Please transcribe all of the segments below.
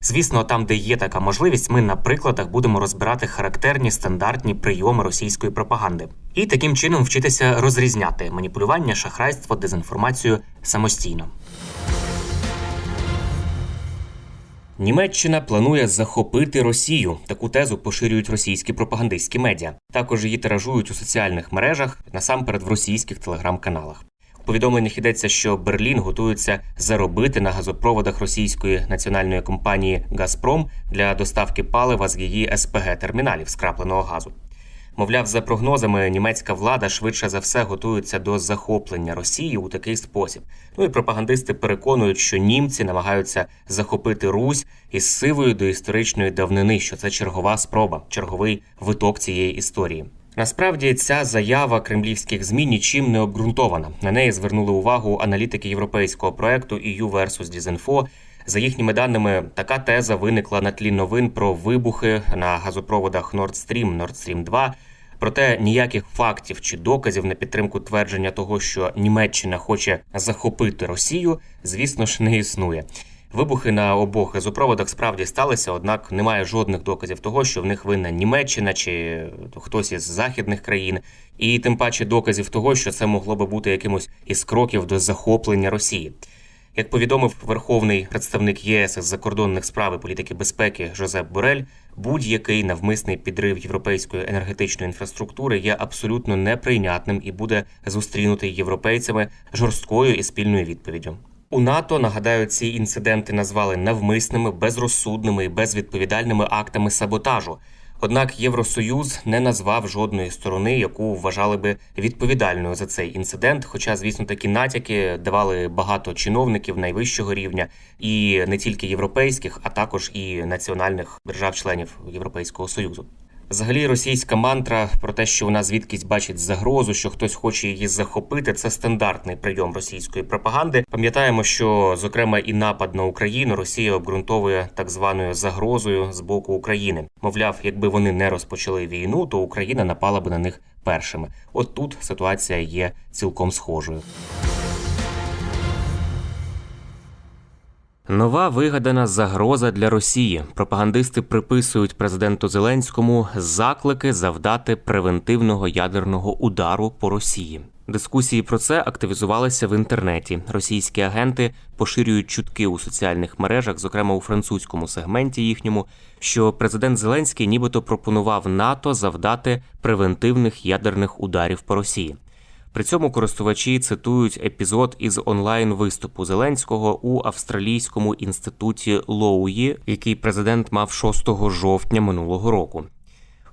Звісно, там, де є така можливість, ми на прикладах будемо розбирати характерні стандартні прийоми російської пропаганди і таким чином вчитися розрізняти маніпулювання, шахрайство, дезінформацію самостійно. Німеччина планує захопити Росію. Таку тезу поширюють російські пропагандистські медіа. Також її тиражують у соціальних мережах, насамперед в російських телеграм-каналах. Повідомленнях йдеться, що Берлін готується заробити на газопроводах російської національної компанії Газпром для доставки палива з її СПГ терміналів скрапленого газу. Мовляв, за прогнозами, німецька влада швидше за все готується до захоплення Росії у такий спосіб. Ну і пропагандисти переконують, що німці намагаються захопити Русь із сивою до історичної давнини, що це чергова спроба, черговий виток цієї історії. Насправді ця заява кремлівських змі нічим не обґрунтована. На неї звернули увагу аналітики європейського проекту EU versus Disinfo. За їхніми даними, така теза виникла на тлі новин про вибухи на газопроводах Nord Stream, Nord Stream 2. Проте ніяких фактів чи доказів на підтримку твердження того, що Німеччина хоче захопити Росію, звісно ж, не існує. Вибухи на обох газопроводах справді сталися, однак немає жодних доказів того, що в них винна Німеччина чи хтось із західних країн, і тим паче доказів того, що це могло би бути якимось із кроків до захоплення Росії. Як повідомив верховний представник ЄС із закордонних справ і політики безпеки Жозеп Борель, будь-який навмисний підрив європейської енергетичної інфраструктури є абсолютно неприйнятним і буде зустрінутий європейцями жорсткою і спільною відповіддю. У НАТО нагадаю, ці інциденти назвали навмисними, безрозсудними і безвідповідальними актами саботажу. Однак Євросоюз не назвав жодної сторони, яку вважали би відповідальною за цей інцидент. Хоча, звісно, такі натяки давали багато чиновників найвищого рівня, і не тільки європейських, а також і національних держав-членів Європейського союзу. Взагалі, російська мантра про те, що вона звідкись бачить загрозу, що хтось хоче її захопити, це стандартний прийом російської пропаганди. Пам'ятаємо, що зокрема і напад на Україну Росія обґрунтовує так званою загрозою з боку України. Мовляв, якби вони не розпочали війну, то Україна напала би на них першими. От тут ситуація є цілком схожою. Нова вигадана загроза для Росії. Пропагандисти приписують президенту Зеленському заклики завдати превентивного ядерного удару по Росії. Дискусії про це активізувалися в інтернеті. Російські агенти поширюють чутки у соціальних мережах, зокрема у французькому сегменті їхньому, що президент Зеленський нібито пропонував НАТО завдати превентивних ядерних ударів по Росії. При цьому користувачі цитують епізод із онлайн виступу Зеленського у австралійському інституті Лоуї, який президент мав 6 жовтня минулого року.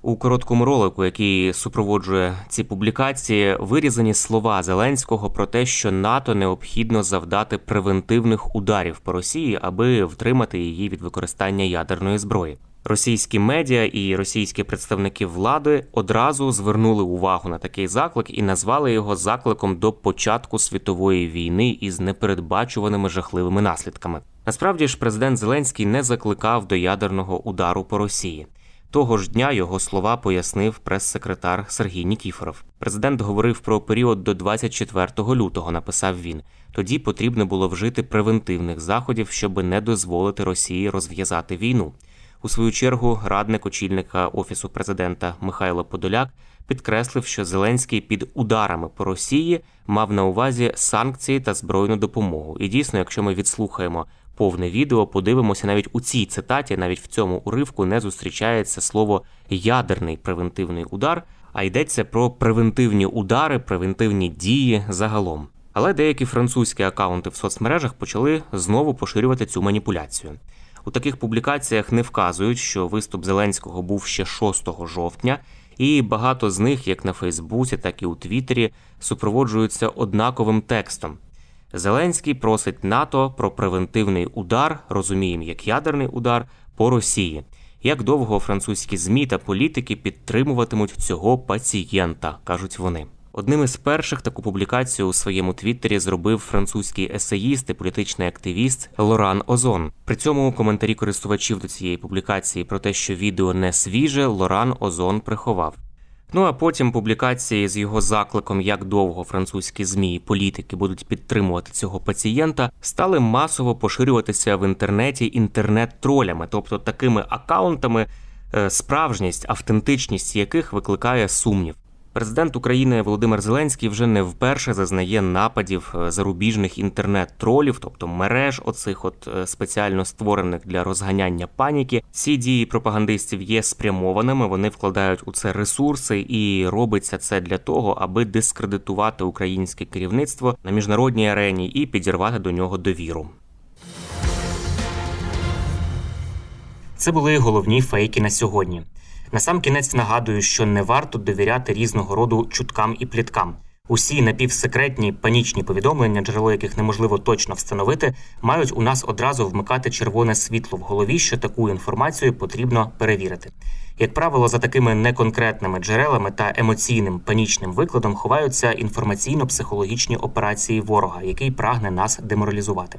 У короткому ролику, який супроводжує ці публікації, вирізані слова Зеленського про те, що НАТО необхідно завдати превентивних ударів по Росії, аби втримати її від використання ядерної зброї. Російські медіа і російські представники влади одразу звернули увагу на такий заклик і назвали його закликом до початку світової війни із непередбачуваними жахливими наслідками. Насправді ж, президент Зеленський не закликав до ядерного удару по Росії. Того ж дня його слова пояснив прес-секретар Сергій Нікіфоров. Президент говорив про період до 24 лютого. Написав він. Тоді потрібно було вжити превентивних заходів, щоб не дозволити Росії розв'язати війну. У свою чергу радник очільника офісу президента Михайло Подоляк підкреслив, що Зеленський під ударами по Росії мав на увазі санкції та збройну допомогу. І дійсно, якщо ми відслухаємо повне відео, подивимося, навіть у цій цитаті, навіть в цьому уривку не зустрічається слово ядерний превентивний удар. а йдеться про превентивні удари, превентивні дії загалом. Але деякі французькі акаунти в соцмережах почали знову поширювати цю маніпуляцію. У таких публікаціях не вказують, що виступ Зеленського був ще 6 жовтня, і багато з них, як на Фейсбуці, так і у Твіттері, супроводжуються однаковим текстом. Зеленський просить НАТО про превентивний удар, розуміємо, як ядерний удар по Росії. Як довго французькі змі та політики підтримуватимуть цього пацієнта, кажуть вони. Одним із перших таку публікацію у своєму твіттері зробив французький есеїст і політичний активіст Лоран Озон. При цьому у коментарі користувачів до цієї публікації про те, що відео не свіже, Лоран Озон приховав. Ну а потім публікації з його закликом, як довго французькі змі і політики будуть підтримувати цього пацієнта, стали масово поширюватися в інтернеті інтернет-тролями, тобто такими акаунтами, е, справжність, автентичність яких викликає сумнів. Президент України Володимир Зеленський вже не вперше зазнає нападів е, зарубіжних інтернет-тролів, тобто мереж, оцих от е, спеціально створених для розганяння паніки. Ці дії пропагандистів є спрямованими. Вони вкладають у це ресурси, і робиться це для того, аби дискредитувати українське керівництво на міжнародній арені і підірвати до нього довіру. Це були головні фейки на сьогодні. Насамкінець нагадую, що не варто довіряти різного роду чуткам і пліткам. Усі напівсекретні панічні повідомлення, джерело яких неможливо точно встановити, мають у нас одразу вмикати червоне світло в голові, що таку інформацію потрібно перевірити. Як правило, за такими неконкретними джерелами та емоційним панічним викладом ховаються інформаційно-психологічні операції ворога, який прагне нас деморалізувати.